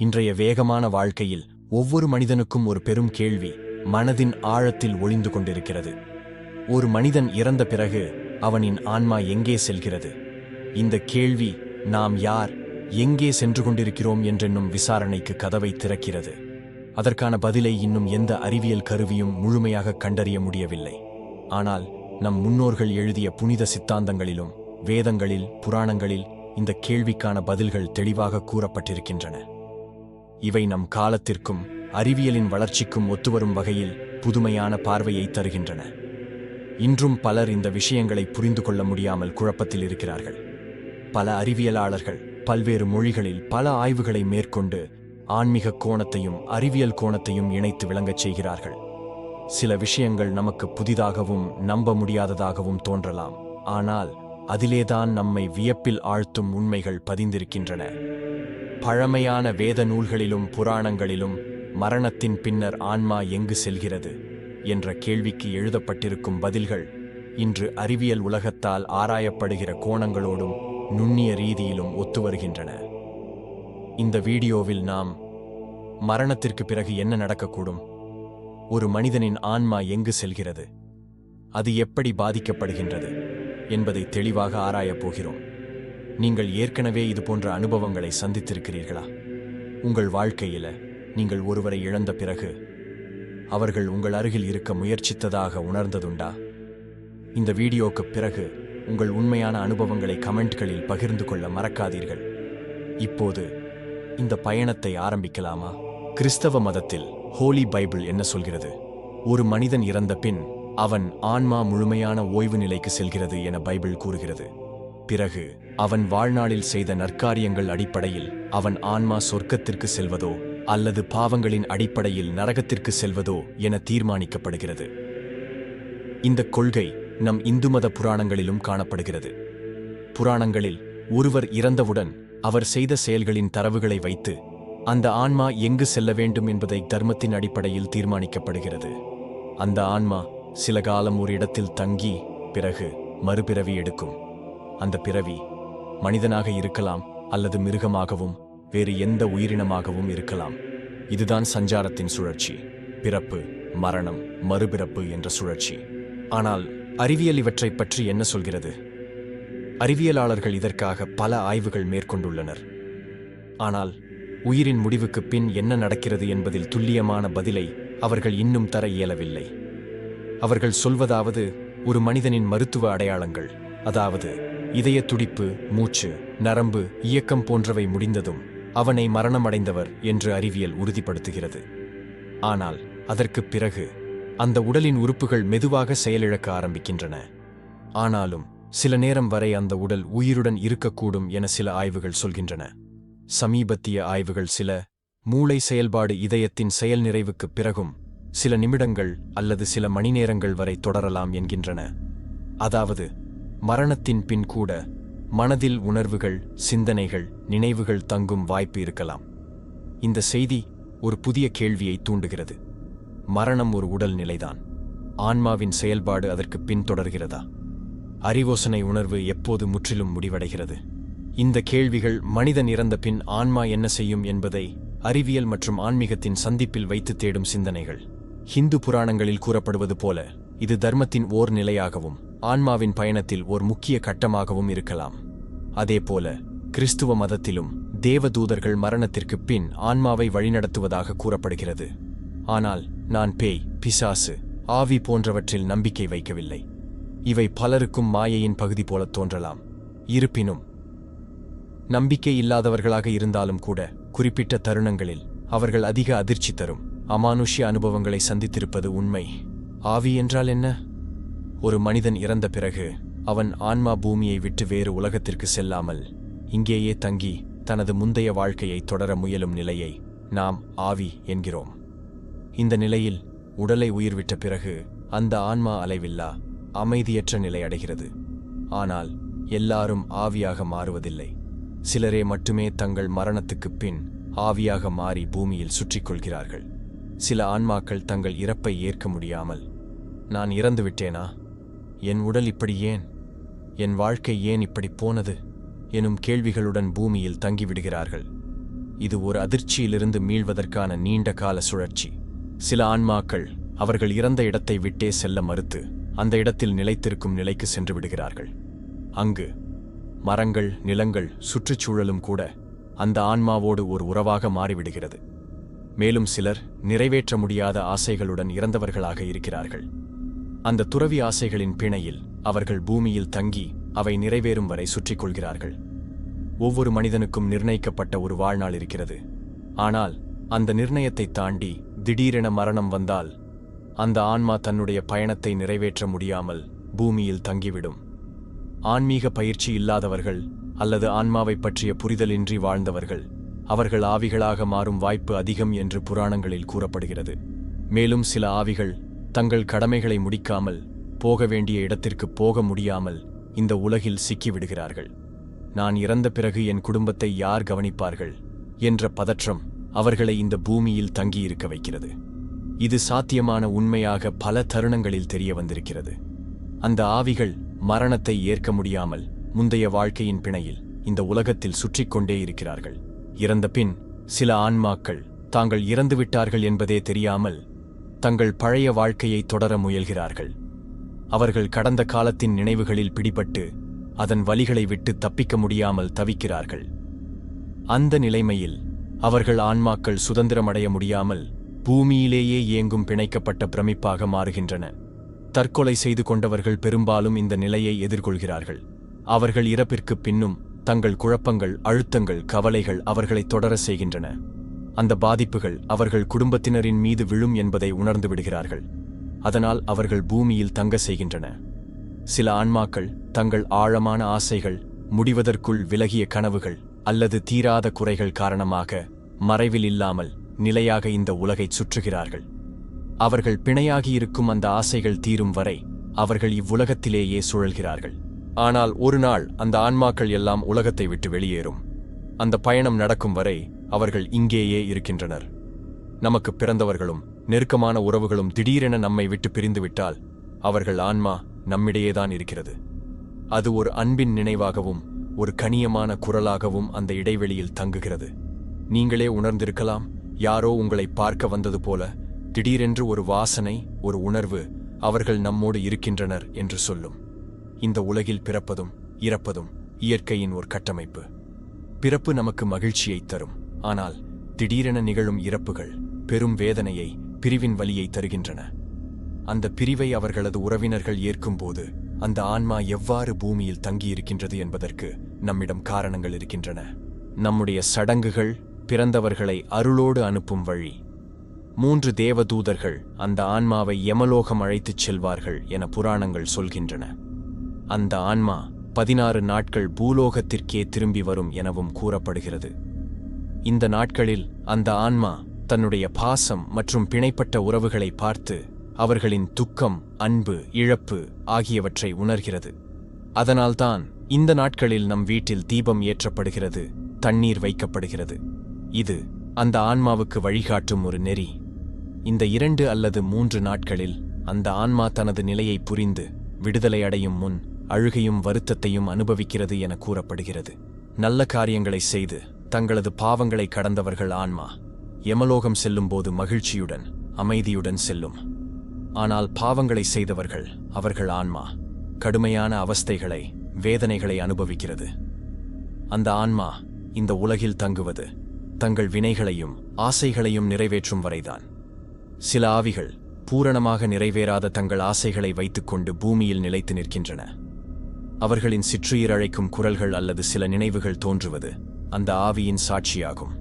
இன்றைய வேகமான வாழ்க்கையில் ஒவ்வொரு மனிதனுக்கும் ஒரு பெரும் கேள்வி மனதின் ஆழத்தில் ஒளிந்து கொண்டிருக்கிறது. ஒரு மனிதன் இறந்த பிறகு அவனின் ஆன்மா எங்கே செல்கிறது? இந்த கேள்வி நாம் யார் எங்கே சென்று கொண்டிருக்கிறோம் என்றென்னும் விசாரணைக்கு கதவை திறக்கிறது. அதற்கான பதிலை இன்னும் எந்த அறிவியல் கருவியும் முழுமையாக கண்டறிய முடியவில்லை. ஆனால் நம் முன்னோர்கள் எழுதிய புனித சித்தாந்தங்களிலும் வேதங்களில் புராணங்களில் இந்த கேள்விக்கான பதில்கள் தெளிவாக கூறப்பட்டிருக்கின்றன. இவை நம் காலத்திற்கும் அறிவியலின் வளர்ச்சிக்கும் ஒத்துவரும் வகையில் புதுமையான பார்வையை தருகின்றன. இன்றும் பலர் இந்த விஷயங்களை புரிந்து கொள்ள முடியாமல் குழப்பத்தில் இருக்கிறார்கள். பல அறிவியலாளர்கள் பல்வேறு மொழிகளில் பல ஆய்வுகளை மேற்கொண்டு ஆன்மீக கோணத்தையும் அறிவியல் கோணத்தையும் இணைத்து விளங்கச் செய்கிறார்கள். சில விஷயங்கள் நமக்கு புதிதாகவும் நம்ப முடியாததாகவும் தோன்றலாம். ஆனால் அதிலேதான் நம்மை வியப்பில் ஆழ்த்தும் உண்மைகள் பதிந்திருக்கின்றன. பழமையான வேத நூல்களிலும் புராணங்களிலும் மரணத்தின் பின்னர் ஆன்மா எங்கு செல்கிறது என்ற கேள்விக்கு எழுதப்பட்டிருக்கும் பதில்கள் இன்று அறிவியல் உலகத்தால் ஆராயப்படுகிற கோணங்களோடும் நுண்ணிய ரீதியிலும் ஒத்து வருகின்றன இந்த வீடியோவில் நாம் மரணத்திற்கு பிறகு என்ன நடக்கக்கூடும்? ஒரு மனிதனின் ஆன்மா எங்கு செல்கிறது? அது எப்படி பாதிக்கப்படுகின்றது? என்பதை தெளிவாக ஆராயப் போகிறோம். நீங்கள் ஏற்கனவே இதுபோன்ற அனுபவங்களை சந்தித்திருக்கிறீர்களா? உங்கள் வாழ்க்கையில நீங்கள் ஒருவரை இழந்த பிறகு அவர்கள் உங்கள் அருகில் இருக்க முயற்சித்ததாக உணர்ந்ததுண்டா? இந்த வீடியோக்கு பிறகு உங்கள் உண்மையான அனுபவங்களை கமெண்ட்களில் பகிர்ந்து கொள்ள மறக்காதீர்கள். இப்போது இந்த பயணத்தை ஆரம்பிக்கலாமா? கிறிஸ்தவ மதத்தில் ஹோலி பைபிள் என்ன சொல்கிறது? ஒரு மனிதன் இறந்த பின் அவன் ஆன்மா முழுமையான ஓய்வு நிலைக்கு செல்கிறது என பைபிள் கூறுகிறது. பிறகு அவன் வாழ்நாளில் செய்த நற்காரியங்கள் அடிப்படையில் அவன் ஆன்மா சொர்க்கத்திற்கு செல்வதோ அல்லது பாவங்களின் அடிப்படையில் நரகத்திற்கு செல்வதோ என தீர்மானிக்கப்படுகிறது. இந்த கொள்கை நம் இந்து மத புராணங்களிலும் காணப்படுகிறது. புராணங்களில் ஒருவர் இறந்தவுடன் அவர் செய்த செயல்களின் தரவுகளை வைத்து அந்த ஆன்மா எங்கு செல்ல வேண்டும் என்பதை தர்மத்தின் அடிப்படையில் தீர்மானிக்கப்படுகிறது. அந்த ஆன்மா சில காலம் ஒரு இடத்தில் தங்கி பிறகு மறுபிறவி எடுக்கும். அந்த பிறவி மனிதனாக இருக்கலாம் அல்லது மிருகமாகவும் வேறு எந்த உயிரினமாகவும் இருக்கலாம். இதுதான் சஞ்சாரத்தின் சுழற்சி பிறப்பு மரணம் மறுபிறப்பு என்ற சுழற்சி. ஆனால் அறிவியல் இவற்றைப் பற்றி என்ன சொல்கிறது? அறிவியலாளர்கள் இதற்காக பல ஆய்வுகள் மேற்கொண்டுள்ளனர். ஆனால் உயிரின் முடிவுக்கு பின் என்ன நடக்கிறது என்பதில் துல்லியமான பதிலை அவர்கள் இன்னும் தர இயலவில்லை. அவர்கள் சொல்வதாவது ஒரு மனிதனின் மருத்துவ அடையாளங்கள் அதாவது இதய துடிப்பு மூச்சு நரம்பு இயக்கம் போன்றவை முடிந்ததும் அவனை மரணமடைந்தவர் என்று அறிவியல் உறுதிப்படுத்துகிறது. ஆனால் அதற்குப் பிறகு அந்த உடலின் உறுப்புகள் மெதுவாக செயலிழக்க ஆரம்பிக்கின்றன. ஆனாலும் சில நேரம் வரை அந்த உடல் உயிருடன் இருக்கக்கூடும் என சில ஆய்வுகள் சொல்கின்றன. சமீபத்திய ஆய்வுகள் சில மூளை செயல்பாடு இதயத்தின் செயல் நிறைவுக்குப் பிறகும் சில நிமிடங்கள் அல்லது சில மணி நேரங்கள் வரை தொடரலாம் என்கின்றன. அதாவது மரணத்தின் பின் கூட மனதில் உணர்வுகள் சிந்தனைகள் நினைவுகள் தங்கும் வாய்ப்பு இருக்கலாம். இந்த செய்தி ஒரு புதிய கேள்வியை தூண்டுகிறது. மரணம் ஒரு உடல் நிலைதான். ஆன்மாவின் செயல்பாடு அதற்கு பின் தொடர்கிறதா? அறிவோசனை உணர்வு எப்போது முற்றிலும் முடிவடைகிறது? இந்த கேள்விகள் மனிதன் இறந்த பின் ஆன்மா என்ன செய்யும் என்பதை அறிவியல் மற்றும் ஆன்மீகத்தின் சந்திப்பில் வைத்து தேடும் சிந்தனைகள். ஹிந்து புராணங்களில் கூறப்படுவது போல இது தர்மத்தின் ஓர் நிலையாகவும் ஆன்மாவின் பயணத்தில் ஒரு முக்கிய கட்டமாகவும் இருக்கலாம். அதேபோல கிறிஸ்துவ மதத்திலும் தேவதூதர்கள் மரணத்திற்கு பின் ஆன்மாவை வழிநடத்துவதாக கூறப்படுகிறது. ஆனால் நான் பேய் பிசாசு ஆவி போன்றவற்றில் நம்பிக்கை வைக்கவில்லை. இவை பலருக்கும் மாயையின் பகுதி போல தோன்றலாம். இருப்பினும் நம்பிக்கை இல்லாதவர்களாக இருந்தாலும் கூட குறிப்பிட்ட தருணங்களில் அவர்கள் அதிக அதிர்ச்சி தரும். அமானுஷ்ய அனுபவங்களை சந்தித்திருப்பது உண்மை. ஆவி என்றால் என்ன? ஒரு மனிதன் இறந்த பிறகு அவன் ஆன்மா பூமியை விட்டு வேறு உலகத்திற்கு செல்லாமல் இங்கேயே தங்கி தனது முந்தைய வாழ்க்கையை தொடர முயலும் நிலையை நாம் ஆவி என்கிறோம். இந்த நிலையில் உடலை உயிர்விட்ட பிறகு அந்த ஆன்மா அலைவில்லா அமைதியற்ற நிலை அடைகிறது. ஆனால் எல்லாரும் ஆவியாக மாறுவதில்லை. சிலரே மட்டுமே தங்கள் மரணத்துக்குப் பின் ஆவியாக மாறி பூமியில் சுற்றிக் கொள்கிறார்கள் சில ஆன்மாக்கள் தங்கள் இறப்பை ஏற்க முடியாமல் நான் இறந்து விட்டேனா என் உடல் இப்படி ஏன்? என் வாழ்க்கை ஏன் இப்படி போனது? எனும் கேள்விகளுடன் பூமியில் தங்கிவிடுகிறார்கள். இது ஒரு அதிர்ச்சியிலிருந்து மீள்வதற்கான நீண்ட கால சுழற்சி. சில ஆன்மாக்கள் அவர்கள் இறந்த இடத்தை விட்டே செல்ல மறுத்து அந்த இடத்தில் நிலைத்திருக்கும் நிலைக்கு சென்று விடுகிறார்கள். அங்கு மரங்கள் நிலங்கள் சுற்றுச்சூழலும் கூட அந்த ஆன்மாவோடு ஒரு உறவாக மாறிவிடுகிறது. மேலும் சிலர் நிறைவேற்ற முடியாத ஆசைகளுடன் இறந்தவர்களாக இருக்கிறார்கள். அந்த துறவி ஆசைகளின் பிணையில் அவர்கள் பூமியில் தங்கி அவை நிறைவேறும் வரை சுற்றிக் கொள்கிறார்கள். ஒவ்வொரு மனிதனுக்கும் நிர்ணயிக்கப்பட்ட ஒரு வாழ்நாள் இருக்கிறது. ஆனால் அந்த நிர்ணயத்தை தாண்டி திடீரென மரணம் வந்தால் அந்த ஆன்மா தன்னுடைய பயணத்தை நிறைவேற்ற முடியாமல் பூமியில் தங்கிவிடும். ஆன்மீக பயிற்சி இல்லாதவர்கள் அல்லது ஆன்மாவை பற்றிய புரிதலின்றி வாழ்ந்தவர்கள் அவர்கள் ஆவிகளாக மாறும் வாய்ப்பு அதிகம் என்று புராணங்களில் கூறப்படுகிறது. மேலும் சில ஆவிகள் தங்கள் கடமைகளை முடிக்காமல் போக வேண்டிய இடத்திற்கு போக முடியாமல் இந்த உலகில் சிக்கிவிடுகிறார்கள். நான் இறந்த பிறகு என் குடும்பத்தை யார் கவனிப்பார்கள் என்ற பதற்றம் அவர்களை இந்த பூமியில் தங்கியிருக்க வைக்கிறது. இது சாத்தியமான உண்மையாக பல தருணங்களில் தெரிய வந்திருக்கிறது. அந்த ஆவிகள் மரணத்தை ஏற்க முடியாமல் முந்தைய வாழ்க்கையின் பிணையில் இந்த உலகத்தில் சுற்றிக் கொண்டே இருக்கிறார்கள். இறந்த பின் சில ஆன்மாக்கள் தாங்கள் இறந்துவிட்டார்கள் என்பதே தெரியாமல் தங்கள் பழைய வாழ்க்கையை தொடர முயல்கிறார்கள். அவர்கள் கடந்த காலத்தின் நினைவுகளில் பிடிபட்டு அதன் வலிகளை விட்டு தப்பிக்க முடியாமல் தவிக்கிறார்கள். அந்த நிலைமையில் அவர்கள் ஆன்மாக்கள் சுதந்திரமடைய முடியாமல் பூமியிலேயே இயங்கும் பிணைக்கப்பட்ட பிரமிப்பாக மாறுகின்றன. தற்கொலை செய்து கொண்டவர்கள் பெரும்பாலும் இந்த நிலையை எதிர்கொள்கிறார்கள். அவர்கள் இறப்பிற்குப் பின்னும் தங்கள் குழப்பங்கள் அழுத்தங்கள் கவலைகள் அவர்களை தொடர செய்கின்றன. அந்த பாதிப்புகள் அவர்கள் குடும்பத்தினரின் மீது விழும் என்பதை உணர்ந்து விடுகிறார்கள். அதனால் அவர்கள் பூமியில் தங்க செய்கின்றன. சில ஆன்மாக்கள் தங்கள் ஆழமான ஆசைகள் முடிவதற்குள் விலகிய கனவுகள் அல்லது தீராத குறைகள் காரணமாக மறைவில் இல்லாமல் நிலையாக இந்த உலகைச் சுற்றுகிறார்கள். அவர்கள் பிணையாகி இருக்கும் அந்த ஆசைகள் தீரும் வரை அவர்கள் இவ்வுலகத்திலேயே சுழல்கிறார்கள். ஆனால் ஒரு நாள் அந்த ஆன்மாக்கள் எல்லாம் உலகத்தை விட்டு வெளியேறும். அந்த பயணம் நடக்கும் வரை அவர்கள் இங்கேயே இருக்கின்றனர். நமக்கு பிறந்தவர்களும் நெருக்கமான உறவுகளும் திடீரென நம்மை விட்டு பிரிந்துவிட்டால் அவர்கள் ஆன்மா நம்மிடையேதான் இருக்கிறது. அது ஒரு அன்பின் நினைவாகவும் ஒரு கனியமான குரலாகவும் அந்த இடைவெளியில் தங்குகிறது. நீங்களே உணர்ந்திருக்கலாம் யாரோ உங்களை பார்க்க வந்தது போல திடீரென்று ஒரு வாசனை ஒரு உணர்வு அவர்கள் நம்மோடு இருக்கின்றனர் என்று சொல்லும். இந்த உலகில் பிறப்பதும் இறப்பதும் இயற்கையின் ஒரு கட்டமைப்பு. பிறப்பு நமக்கு மகிழ்ச்சியை தரும். ஆனால் திடீரென நிகழும் இறப்புகள் பெரும் வேதனையை பிரிவின் வழியை தருகின்றன. அந்த பிரிவை அவர்களது உறவினர்கள் ஏற்கும்போது அந்த ஆன்மா எவ்வாறு பூமியில் தங்கியிருக்கின்றது என்பதற்கு நம்மிடம் காரணங்கள் இருக்கின்றன. நம்முடைய சடங்குகள் பிறந்தவர்களை அருளோடு அனுப்பும் வழி. மூன்று தேவதூதர்கள் அந்த ஆன்மாவை யமலோகம் அழைத்துச் செல்வார்கள் என புராணங்கள் சொல்கின்றன. அந்த ஆன்மா பதினாறு நாட்கள் பூலோகத்திற்கே திரும்பி வரும் எனவும் கூறப்படுகிறது. இந்த நாட்களில் அந்த ஆன்மா தன்னுடைய பாசம் மற்றும் பிணைப்பட்ட உறவுகளை பார்த்து அவர்களின் துக்கம் அன்பு இழப்பு ஆகியவற்றை உணர்கிறது. அதனால்தான் இந்த நாட்களில் நம் வீட்டில் தீபம் ஏற்றப்படுகிறது தண்ணீர் வைக்கப்படுகிறது. இது அந்த ஆன்மாவுக்கு வழிகாட்டும் ஒரு நெறி. இந்த இரண்டு அல்லது மூன்று நாட்களில் அந்த ஆன்மா தனது நிலையை புரிந்து விடுதலை அடையும் முன் அழுகையும் வருத்தத்தையும் அனுபவிக்கிறது என கூறப்படுகிறது. நல்ல காரியங்களை செய்து தங்களது பாவங்களை கடந்தவர்கள் ஆன்மா. யமலோகம் செல்லும்போது மகிழ்ச்சியுடன் அமைதியுடன் செல்லும். ஆனால் பாவங்களை செய்தவர்கள் அவர்கள் ஆன்மா. கடுமையான அவஸ்தைகளை வேதனைகளை அனுபவிக்கிறது. அந்த ஆன்மா இந்த உலகில் தங்குவது தங்கள் வினைகளையும் ஆசைகளையும் நிறைவேற்றும் வரைதான். சில ஆவிகள் பூரணமாக நிறைவேறாத தங்கள் ஆசைகளை வைத்துக்கொண்டு பூமியில் நிலைத்து நிற்கின்றன. அவர்களின் சிற்றுயிர் அழைக்கும் குரல்கள் அல்லது சில நினைவுகள் தோன்றுவது அந்த ஆவியின் சாட்சியாகும்.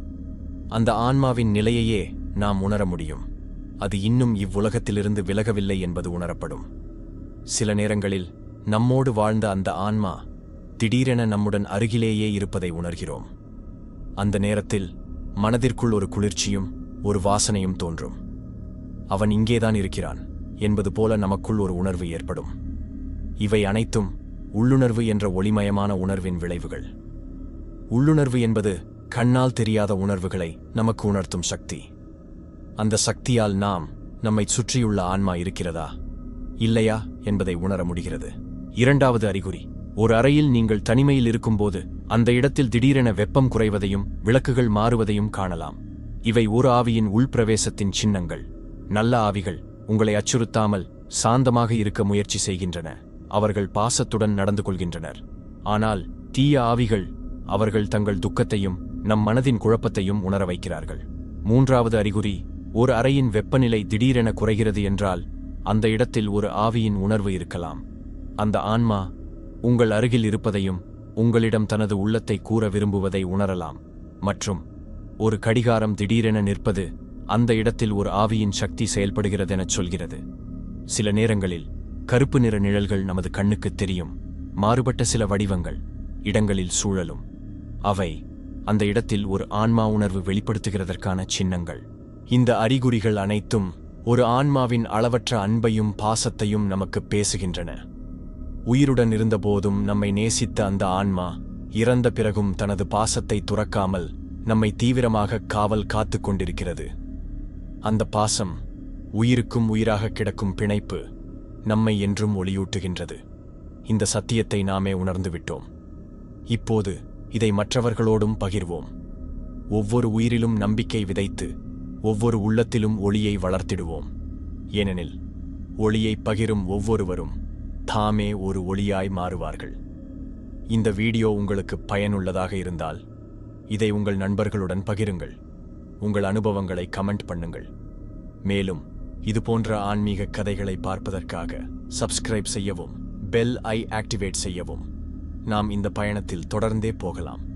அந்த ஆன்மாவின் நிலையையே நாம் உணர முடியும். அது இன்னும் இவ்வுலகத்திலிருந்து விலகவில்லை என்பது உணரப்படும். சில நேரங்களில் நம்மோடு வாழ்ந்த அந்த ஆன்மா திடீரென நம்முடன் அருகிலேயே இருப்பதை உணர்கிறோம். அந்த நேரத்தில் மனதிற்குள் ஒரு குளிர்ச்சியும் ஒரு வாசனையும் தோன்றும். அவன் இங்கேதான் இருக்கிறான் என்பது போல நமக்குள் ஒரு உணர்வு ஏற்படும். இவை அனைத்தும் உள்ளுணர்வு என்ற ஒளிமயமான உணர்வின் விளைவுகள். உள்ளுணர்வு என்பது கண்ணால் தெரியாத உணர்வுகளை நமக்கு உணர்த்தும் சக்தி. அந்த சக்தியால் நாம் நம்மை சுற்றியுள்ள ஆன்மா இருக்கிறதா? இல்லையா என்பதை உணர முடிகிறது. இரண்டாவது அறிகுறி ஒரு அறையில் நீங்கள் தனிமையில் இருக்கும்போது அந்த இடத்தில் திடீரென வெப்பம் குறைவதையும் விளக்குகள் மாறுவதையும் காணலாம். இவை ஒரு ஆவியின் உள்பிரவேசத்தின் சின்னங்கள். நல்ல ஆவிகள் உங்களை அச்சுறுத்தாமல் சாந்தமாக இருக்க முயற்சி செய்கின்றன. அவர்கள் பாசத்துடன் நடந்து கொள்கின்றனர். ஆனால் தீய ஆவிகள் அவர்கள் தங்கள் துக்கத்தையும் நம் மனதின் குழப்பத்தையும் உணர வைக்கிறார்கள். மூன்றாவது அறிகுறி ஒரு அறையின் வெப்பநிலை திடீரென குறைகிறது என்றால் அந்த இடத்தில் ஒரு ஆவியின் உணர்வு இருக்கலாம். அந்த ஆன்மா உங்கள் அருகில் இருப்பதையும் உங்களிடம் தனது உள்ளத்தை கூற விரும்புவதை உணரலாம். மற்றும் ஒரு கடிகாரம் திடீரென நிற்பது அந்த இடத்தில் ஒரு ஆவியின் சக்தி செயல்படுகிறதெனச் சொல்கிறது. சில நேரங்களில் கருப்பு நிற நிழல்கள் நமது கண்ணுக்குத் தெரியும். மாறுபட்ட சில வடிவங்கள் இடங்களில் சூழலும். அவை அந்த இடத்தில் ஒரு ஆன்மா உணர்வு வெளிப்படுத்துகிறதற்கான சின்னங்கள். இந்த அறிகுறிகள் அனைத்தும் ஒரு ஆன்மாவின் அளவற்ற அன்பையும் பாசத்தையும் நமக்கு பேசுகின்றன. உயிருடன் இருந்தபோதும் நம்மை நேசித்த அந்த ஆன்மா இறந்த பிறகும் தனது பாசத்தை துறக்காமல் நம்மை தீவிரமாக காவல் காத்துக் கொண்டிருக்கிறது. அந்த பாசம் உயிருக்கும் உயிராக கிடக்கும் பிணைப்பு நம்மை என்றும் ஒளியூட்டுகின்றது. இந்த சத்தியத்தை நாமே உணர்ந்துவிட்டோம். இப்போது இதை மற்றவர்களோடும் பகிர்வோம். ஒவ்வொரு உயிரிலும் நம்பிக்கை விதைத்து ஒவ்வொரு உள்ளத்திலும் ஒளியை வளர்த்திடுவோம். ஏனெனில் ஒளியை பகிரும் ஒவ்வொருவரும் தாமே ஒரு ஒளியாய் மாறுவார்கள். இந்த வீடியோ உங்களுக்கு பயனுள்ளதாக இருந்தால் இதை உங்கள் நண்பர்களுடன் பகிருங்கள். உங்கள் அனுபவங்களை கமெண்ட் பண்ணுங்கள். மேலும் இதுபோன்ற ஆன்மீக கதைகளை பார்ப்பதற்காக சப்ஸ்கிரைப் செய்யவும் பெல் ஐ ஆக்டிவேட் செய்யவும். நாம் இந்த பயணத்தில் தொடர்ந்தே போகலாம்.